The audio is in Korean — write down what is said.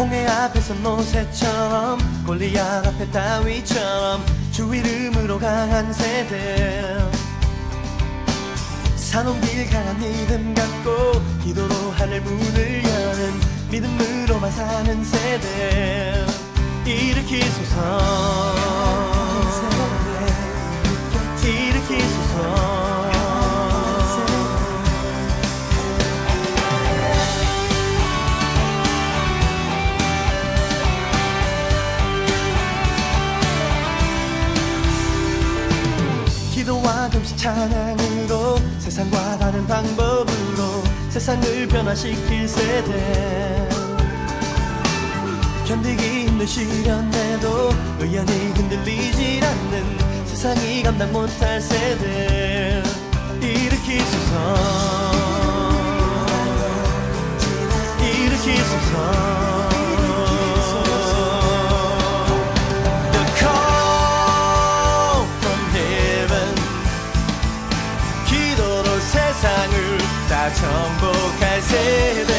앞에서 노새처럼 골리앗 앞에 다위처럼 주 이름으로 강한 세대. 산온길 강한 믿음 갖고 기도로 하늘 문을 여는 믿음으로만 사는 세대. 일으키소서 금식 찬양으로 세상과 다른 방법으로 세상을 변화시킬 세대. 견디기 힘든 시련에도 의연히 흔들리질 않는 세상이 감당 못할 세대. 일으키소서. 일으키소서 정복할 세대.